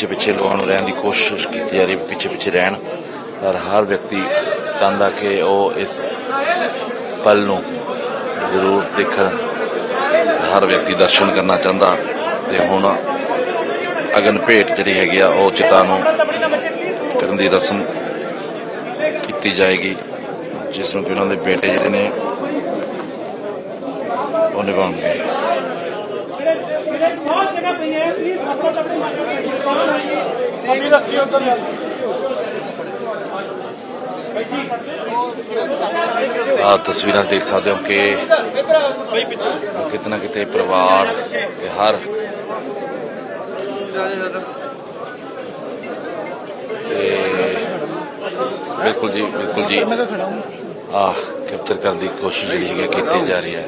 ਪਿੱਛੇ ਪਿੱਛੇ ਲੋਕਾਂ ਨੂੰ ਰਹਿਣ ਦੀ ਕੋਸ਼ਿਸ਼ ਕੀਤੀ ਜਾ ਰਹੀ ਹੈ ਪਿੱਛੇ ਪਿੱਛੇ ਰਹਿਣ। ਪਰ ਹਰ ਵਿਅਕਤੀ ਚਾਹੁੰਦਾ ਕਿ ਉਹ ਇਸ ਪਲ ਨੂੰ ਜ਼ਰੂਰ ਦੇਖਣ। ਹਰ ਵਿਅਕਤੀ ਦਰਸ਼ਨ ਕਰਨਾ ਚਾਹੁੰਦਾ ਤੇ ਹੁਣ ਅਗਨ ਭੇਟ ਜਿਹੜੀ ਹੈਗੀ ਆ, ਉਹ ਚਿਤਾ ਨੂੰ ਕਰਨ ਦੀ ਰਸਮ ਕੀਤੀ ਜਾਏਗੀ, ਜਿਸ ਨੂੰ ਕਿ ਉਹਨਾਂ ਦੇ ਬੇਟੇ ਜਿਹੜੇ ਨੇ, ਉਹ ਨਿਭਾਉਣਗੇ। ਬਹੁਤ ਜਗ੍ਹਾ ਪਈ ਹੈ ਪਲੀਜ਼ ਆਪਣਾ ਆਪਣੇ ਮਾਤਾ ਦਾ ਨੁਕਸਾਨ ਹੋਈ ਹੈ। ਸੇਵੀ ਰੱਖੀ ਉਧਰ। ਆ ਤਸਵੀਰਾਂ ਦੇਖ ਸਕਦੇ ਹੋ ਕਿ ਕਿਤਨਾ ਕਿਤੇ ਪਰਿਵਾਰ ਤੇ ਹਰ ਤੇ ਬਿਲਕੁਲ ਜੀ ਬਿਲਕੁਲ ਜੀ। ਆ ਕੈਪਚਰ ਕਰਨ ਦੀ ਕੋਸ਼ਿਸ਼ ਜਿਹੜੀ ਹੈਗੀ ਆ ਕੀਤੀ ਜਾ ਰਹੀ ਹੈ।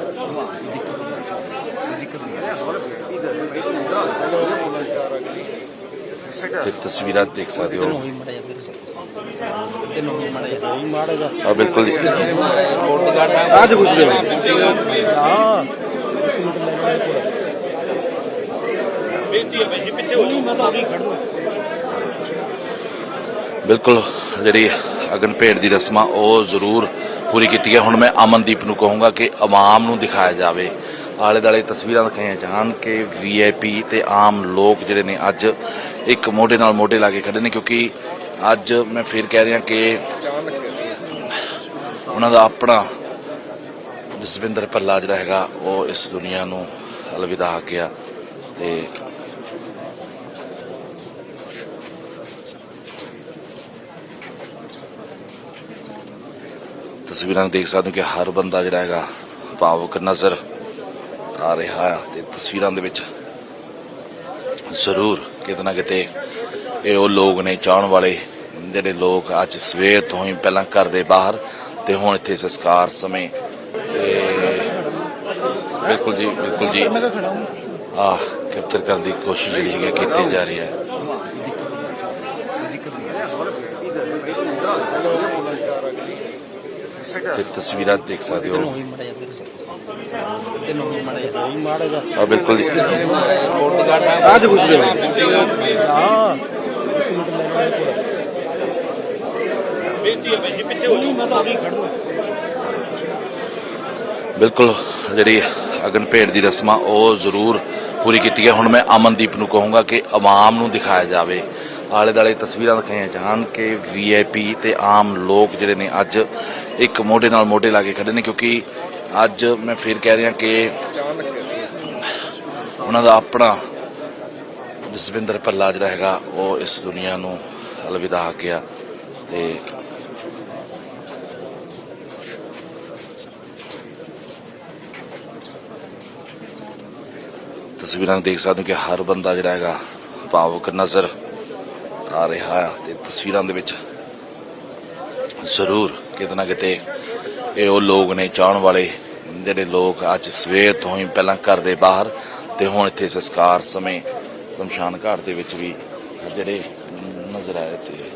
ਤੇ ਤਸਵੀਰਾਂ ਦੇਖ ਸਕਦੇ ਹੋ ਆ ਬਿਲਕੁਲ ਅੱਜ ਕੁਝ ਹਾਂ ਬਿਲਕੁਲ ਜਿਹੜੀ ਅਗਨ ਭੇਟ ਦੀ ਰਸਮਾਂ ਉਹ ਜ਼ਰੂਰ ਪੂਰੀ ਕੀਤੀ ਹੈ ਹੁਣ ਮੈਂ ਅਮਨਦੀਪ ਨੂੰ ਕਹੂੰਗਾ ਕਿ ਆਵਾਮ ਨੂੰ ਦਿਖਾਇਆ ਜਾਵੇ ਆਲੇ ਦਾਲੇ ਤਸਵੀਰਾਂ ਦਿਖਾਈਆਂ ਜਾਣ ਕਿ ਵੀਆਈਪੀ ਤੇ ਆਮ ਲੋਕ ਜਿਹੜੇ ਨੇ ਅੱਜ ਇੱਕ ਮੋਢੇ ਨਾਲ ਮੋਢੇ ਲਾ ਕੇ ਖੜੇ ਨੇ ਕਿਉਂਕਿ ਅੱਜ ਮੈਂ ਫਿਰ ਕਹਿ ਰਿਹਾ ਕਿ ਉਹਨਾਂ ਦਾ ਆਪਣਾ ਜਸਵਿੰਦਰ ਪੱਲਾ ਜਿਹੜਾ ਹੈਗਾ, ਉਹ ਇਸ ਦੁਨੀਆ ਨੂੰ ਅਲਵਿਦਾ ਆ ਗਿਆ ਤੇ ਤਸਵੀਰਾਂ ਦੇਖ ਸਕਦੇ ਹੋ ਕਿ ਹਰ ਬੰਦਾ ਜਿਹੜਾ ਹੈਗਾ ਭਾਵੁਕ ਨਜ਼ਰ ਆ ਰਿਹਾ ਹੈ ਤੇ ਤਸਵੀਰਾਂ ਦੇ ਵਿੱਚ ਜ਼ਰੂਰ ਕਿਤੇ ਨਾ ਕਿਤੇ ਇਹ ਉਹ ਲੋਕ ਨੇ ਚਾਹਣ ਵਾਲੇ, ਜਿਹੜੇ ਲੋਕ ਅੱਜ ਸਵੇਰ ਤੋਂ ਹੀ ਪਹਿਲਾਂ ਘਰ ਦੇ ਬਾਹਰ ਤੇ ਹੁਣ ਇੱਥੇ ਸੰਸਕਾਰ ਸਮੇਂ ਤੇ ਬਿਲਕੁਲ ਜੀ ਬਿਲਕੁਲ ਜੀ। ਆ ਕੈਪਚਰ ਕਰਨ ਦੀ ਕੋਸ਼ਿਸ਼ ਜਿਹੜੀ ਹੈਗੀ ਕੀਤੀ ਜਾ ਰਹੀ ਹੈ। ਤੇ ਤਸਵੀਰਾਂ ਦੇਖ ਸਕਦੇ ਹੋ। ਆ ਬਿਲਕੁਲ ਜੀ। ਅੱਜ ਕੁਝ ਨਹੀਂ ਹਾਂ ਬਿਲਕੁਲ, ਜਿਹੜੀ ਅਗਨ ਭੇਟ ਦੀ ਰਸਮਾਂ ਉਹ ਜ਼ਰੂਰ ਪੂਰੀ ਕੀਤੀ ਹੈ। ਹੁਣ ਮੈਂ ਅਮਨਦੀਪ ਨੂੰ ਕਹੂੰਗਾ ਕਿ ਆਵਾਮ ਨੂੰ ਦਿਖਾਇਆ ਜਾਵੇ। ਆਲੇ ਦਾਲੇ ਤਸਵੀਰਾਂ ਦਿਖਾਈਆਂ ਜਾਣ ਕਿ ਵੀਆਈਪੀ ਤੇ ਆਮ ਲੋਕ ਜਿਹੜੇ ਨੇ ਅੱਜ ਇੱਕ ਮੋਢੇ ਨਾਲ ਮੋਢੇ ਲਾ ਕੇ ਖੜੇ ਨੇ, ਕਿਉਂਕਿ ਅੱਜ ਮੈਂ ਫਿਰ ਕਹਿ ਰਿਹਾ ਕਿ ਉਹਨਾਂ ਦਾ ਆਪਣਾ ਜਸਵਿੰਦਰ ਪੱਲਾ ਜਿਹੜਾ ਹੈਗਾ, ਉਹ ਇਸ ਦੁਨੀਆ ਨੂੰ ਅਲਵਿਦਾ ਆ ਗਿਆ ਤੇ ਤਸਵੀਰਾਂ ਦੇਖ ਸਕਦੇ ਹੋ ਕਿ ਹਰ ਬੰਦਾ ਜਿਹੜਾ ਹੈਗਾ, ਭਾਵੁਕ ਨਜ਼ਰ ਆ ਰਿਹਾ ਹੈ ਤੇ ਤਸਵੀਰਾਂ ਦੇ ਵਿੱਚ ਜ਼ਰੂਰ ਕਿਤੇ ਨਾ ਕਿਤੇ ਇਹ ਉਹ ਲੋਕ ਨੇ ਚਾਹਣ ਵਾਲੇ, ਜਿਹੜੇ ਲੋਕ ਅੱਜ ਸਵੇਰ ਤੋਂ ਹੀ ਪਹਿਲਾਂ ਘਰ ਦੇ ਬਾਹਰ ਤੇ ਹੁਣ ਇੱਥੇ ਸੰਸਕਾਰ ਸਮੇਂ, ਸ਼ਮਸ਼ਾਨ ਘਾਟ ਦੇ ਵਿੱਚ ਵੀ ਜਿਹੜੇ ਨਜ਼ਰ ਆਏ ਸੀ।